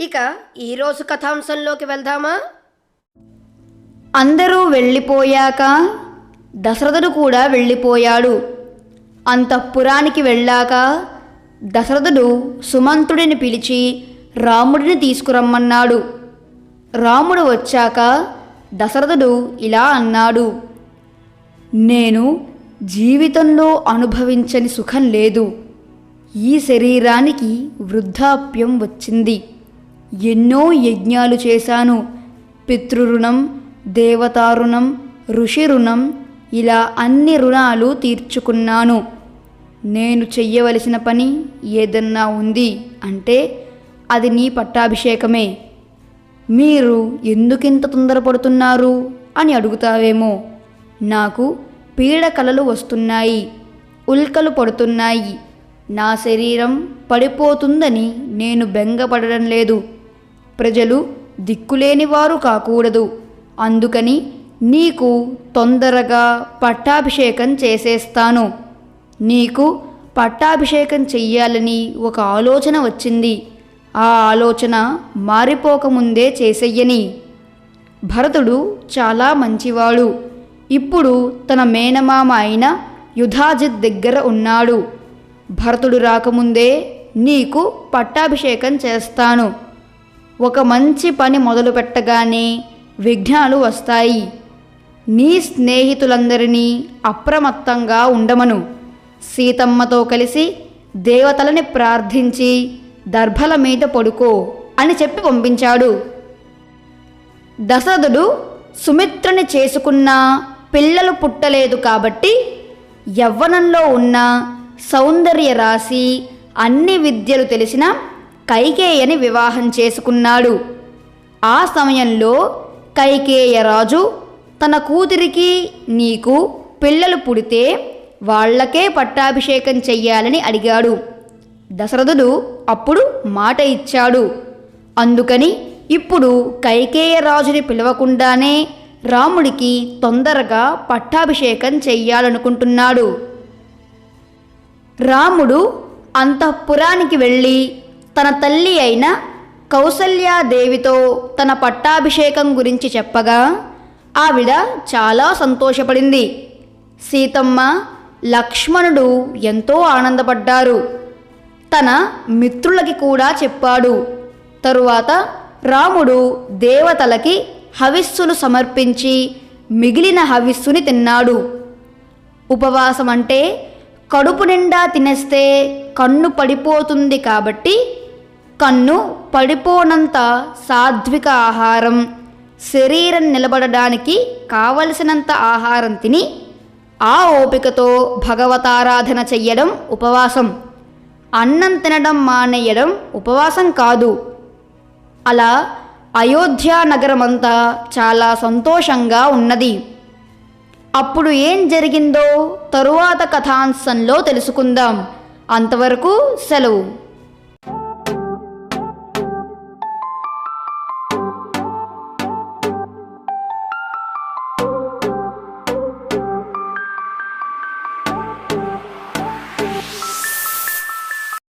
ఇక ఈరోజు కథాంశంలోకి వెళ్దామా? అందరూ వెళ్ళిపోయాక దశరథుడు కూడా వెళ్ళిపోయాడు. అంతఃపురానికి వెళ్ళాక దశరథుడు సుమంతుడిని పిలిచి రాముడిని తీసుకురమ్మన్నాడు. రాముడు వచ్చాక దశరథుడు ఇలా అన్నాడు నేను జీవితంలో అనుభవించని సుఖం లేదు. ఈ శరీరానికి వృద్ధాప్యం వచ్చింది. ఎన్నో యజ్ఞాలు చేశాను. పితృరుణం దేవతారుణం ఋషి రుణం ఇలా అన్ని రుణాలు తీర్చుకున్నాను. నేను చెయ్యవలసిన పని ఏదన్నా ఉంది అంటే అది నీ పట్టాభిషేకమే. మీరు ఎందుకింత తొందరపడుతున్నారు అని అడుగుతావేమో. నాకు పీడ కలలు వస్తున్నాయి ఉల్కలు పడుతున్నాయి. నా శరీరం పడిపోతుందని నేను బెంగపడడం లేదు. ప్రజలు దిక్కులేని వారు కాకూడదు. అందుకని నీకు తొందరగా పట్టాభిషేకం చేసేస్తాను. నీకు పట్టాభిషేకం చెయ్యాలని ఒక ఆలోచన వచ్చింది. ఆ ఆలోచన మారిపోకముందే చేసెయ్యని. భరతుడు చాలా మంచివాడు. ఇప్పుడు తన మేనమామ అయిన యుధాజిత్ దగ్గర ఉన్నాడు. భరతుడు రాకముందే నీకు పట్టాభిషేకం చేస్తాను. ఒక మంచి పని మొదలు పెట్టగానే విఘ్నాలు వస్తాయి. నీ స్నేహితులందరినీ అప్రమత్తంగా ఉండమను. సీతమ్మతో కలిసి దేవతలని ప్రార్థించి దర్భల మీద పడుకో అని చెప్పి పంపించాడు. దశరథుడు సుమిత్రని చేసుకున్న పిల్లలు పుట్టలేదు కాబట్టి యవ్వనంలో ఉన్న సౌందర్య రాశి అన్ని విద్యలు తెలిసిన కైకేయని వివాహం చేసుకున్నాడు. ఆ సమయంలో కైకేయరాజు తన కూతురికి నీకు పిల్లలు పుడితే వాళ్ళకే పట్టాభిషేకం చెయ్యాలని అడిగాడు. దశరథుడు అప్పుడు మాట ఇచ్చాడు. అందుకని ఇప్పుడు కైకేయరాజుని పిలవకుండానే రాముడికి తొందరగా పట్టాభిషేకం చెయ్యాలనుకుంటున్నాడు. రాముడు అంతఃపురానికి వెళ్ళి తన తల్లి అయిన కౌసల్యాదేవితో తన పట్టాభిషేకం గురించి చెప్పగా ఆవిడ చాలా సంతోషపడింది. సీతమ్మ లక్ష్మణుడు ఎంతో ఆనందపడ్డారు. తన మిత్రులకి కూడా చెప్పాడు. తరువాత రాముడు దేవతలకి హవిస్సును సమర్పించి మిగిలిన హవిస్సుని తిన్నాడు. ఉపవాసం అంటే కడుపు నిండా తినేస్తే కన్ను పడిపోతుంది కాబట్టి కన్ను పడిపోనంత సాత్విక ఆహారం. శరీరం నిలబడడానికి కావలసినంత ఆహారం తిని ఆ ఓపికతో భగవతారాధన చెయ్యడం ఉపవాసం. అన్నం తినడం మానేయడం ఉపవాసం కాదు. అలా అయోధ్య నగరమంతా చాలా సంతోషంగా ఉన్నది. అప్పుడు ఏం జరిగిందో తరువాత కథాంశంలో తెలుసుకుందాం. అంతవరకు సెలవు.